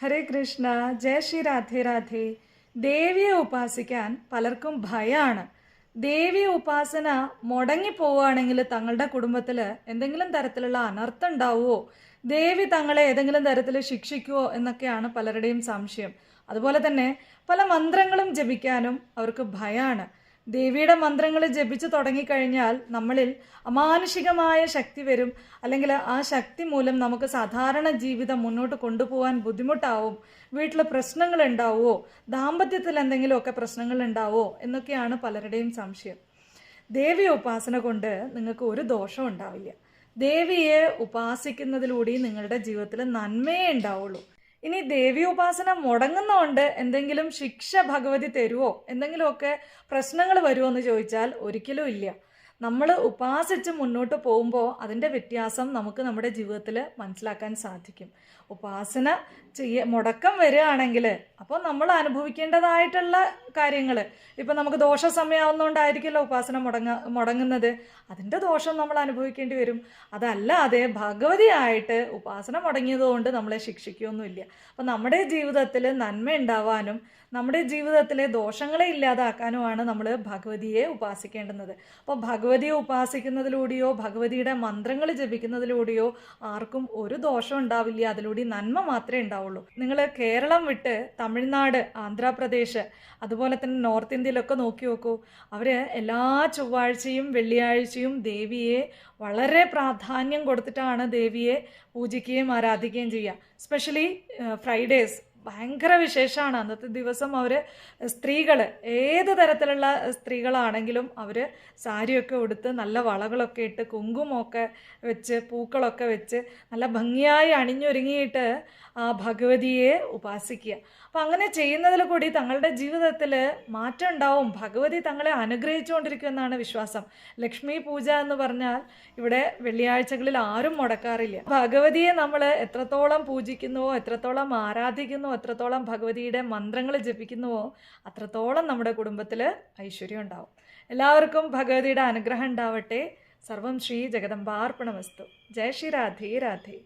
ഹരേ കൃഷ്ണ ജയ ശ്രീ രാധേ രാധേ. ദേവിയെ ഉപാസിക്കാൻ പലർക്കും ഭയമാണ് ദേവിയെ ഉപാസന മുടങ്ങിപ്പോവുകയാണെങ്കിൽ തങ്ങളുടെ കുടുംബത്തിൽ എന്തെങ്കിലും തരത്തിലുള്ള അനർത്ഥം ഉണ്ടാവുമോ ദേവി തങ്ങളെ ഏതെങ്കിലും തരത്തിൽ ശിക്ഷിക്കുമോ എന്നൊക്കെയാണ് പലരുടെയും സംശയം. അതുപോലെ തന്നെ പല മന്ത്രങ്ങളും ജപിക്കാനും അവർക്ക് ഭയമാണ് ദേവിയുടെ മന്ത്രങ്ങൾ ജപിച്ചു തുടങ്ങിക്കഴിഞ്ഞാൽ നമ്മളിൽ അമാനുഷികമായ ശക്തി വരും. അല്ലെങ്കിൽ ആ ശക്തി മൂലം നമുക്ക് സാധാരണ ജീവിതം മുന്നോട്ട് കൊണ്ടുപോകാൻ ബുദ്ധിമുട്ടാവും. വീട്ടിൽ പ്രശ്നങ്ങൾ ഉണ്ടാവുമോ ദാമ്പത്യത്തിൽ എന്തെങ്കിലുമൊക്കെ പ്രശ്നങ്ങൾ ഉണ്ടാവുമോ എന്നൊക്കെയാണ് പലരുടെയും സംശയം. ദേവി ഉപാസന കൊണ്ട് നിങ്ങൾക്ക് ഒരു ദോഷം ഉണ്ടാവില്ല. ദേവിയെ ഉപാസിക്കുന്നതിലൂടെ നിങ്ങളുടെ ജീവിതത്തിൽ നന്മയേ ഉണ്ടാവുള്ളൂ. ഇനി ദേവി ഉപാസന മുടങ്ങുന്നതുകൊണ്ട് എന്തെങ്കിലും ശിക്ഷ ഭഗവതി തരുമോ എന്തെങ്കിലുമൊക്കെ പ്രശ്നങ്ങൾ വരുമോ എന്ന് ചോദിച്ചാൽ ഒരിക്കലും ഇല്ല. നമ്മൾ ഉപാസിച്ച് മുന്നോട്ട് പോകുമ്പോൾ അതിന്റെ വ്യത്യാസം നമുക്ക് നമ്മുടെ ജീവിതത്തിൽ മനസ്സിലാക്കാൻ സാധിക്കും. ഉപാസന ചെയ്യ മുടക്കം വരികയാണെങ്കിൽ അപ്പോൾ നമ്മൾ അനുഭവിക്കേണ്ടതായിട്ടുള്ള കാര്യങ്ങൾ ഇപ്പം നമുക്ക് ദോഷ സമയമാവുന്നതുകൊണ്ടായിരിക്കുമല്ലോ ഉപാസന മുടങ്ങ മുടങ്ങുന്നത്. അതിന്റെ ദോഷം നമ്മൾ അനുഭവിക്കേണ്ടി വരും. അതല്ലാതെ ഭഗവതിയായിട്ട് ഉപാസന മുടങ്ങിയതുകൊണ്ട് നമ്മളെ ശിക്ഷിക്കുകയൊന്നുമില്ല അപ്പം നമ്മുടെ ജീവിതത്തിൽ നന്മ ഉണ്ടാവാനും നമ്മുടെ ജീവിതത്തിലെ ദോഷങ്ങളെ ഇല്ലാതാക്കാനുമാണ് നമ്മൾ ഭഗവതിയെ ഉപാസിക്കേണ്ടുന്നത്. അപ്പോൾ ഭഗവതിയെ ഉപാസിക്കുന്നതിലൂടെയോ ഭഗവതിയുടെ മന്ത്രങ്ങൾ ജപിക്കുന്നതിലൂടെയോ ആർക്കും ഒരു ദോഷം ഉണ്ടാവില്ല. അതിലൂടെ നന്മ മാത്രമേ ഉണ്ടാവുള്ളൂ. നിങ്ങൾ കേരളം വിട്ട് തമിഴ്നാട് ആന്ധ്രാപ്രദേശ് അതുപോലെ തന്നെ നോർത്ത് ഇന്ത്യയിലൊക്കെ നോക്കി നോക്കൂ. അവർ എല്ലാ ചൊവ്വാഴ്ചയും വെള്ളിയാഴ്ചയും ദേവിയെ വളരെ പ്രാധാന്യം കൊടുത്തിട്ടാണ് ദേവിയെ പൂജിക്കുകയും ആരാധിക്കുകയും ചെയ്യുക. സ്പെഷ്യലി ഫ്രൈഡേസ് ഭയങ്കര വിശേഷമാണ്. അന്നത്തെ ദിവസം അവർ സ്ത്രീകൾ ഏത് തരത്തിലുള്ള സ്ത്രീകളാണെങ്കിലും അവർ സാരിയൊക്കെ ഉടുത്ത് നല്ല വളകളൊക്കെ ഇട്ട് കുങ്കുമൊക്കെ വെച്ച് പൂക്കളൊക്കെ വെച്ച് നല്ല ഭംഗിയായി അണിഞ്ഞൊരുങ്ങിയിട്ട് ആ ഭഗവതിയെ ഉപാസിക്കുക. അപ്പം അങ്ങനെ ചെയ്യുന്നതിൽ കൂടി തങ്ങളുടെ ജീവിതത്തിൽ മാറ്റം ഉണ്ടാവും. ഭഗവതി തങ്ങളെ അനുഗ്രഹിച്ചുകൊണ്ടിരിക്കുമെന്നാണ് വിശ്വാസം. ലക്ഷ്മി പൂജ എന്ന് പറഞ്ഞാൽ ഇവിടെ വെള്ളിയാഴ്ചകളിൽ ആരും മുടക്കാറില്ല. ഭഗവതിയെ നമ്മൾ എത്രത്തോളം പൂജിക്കുന്നുവോ എത്രത്തോളം ആരാധിക്കുന്നുവോ എത്രത്തോളം ഭഗവതിയുടെ മന്ത്രങ്ങൾ ജപിക്കുന്നുവോ അത്രത്തോളം നമ്മുടെ കുടുംബത്തിൽ ഐശ്വര്യം ഉണ്ടാവും. എല്ലാവർക്കും ഭഗവതിയുടെ അനുഗ്രഹം ഉണ്ടാവട്ടെ. സർവം ശ്രീ ജഗദമ്പാർപ്പണമസ്തു ജയ ശ്രീ രാധേ രാധേ.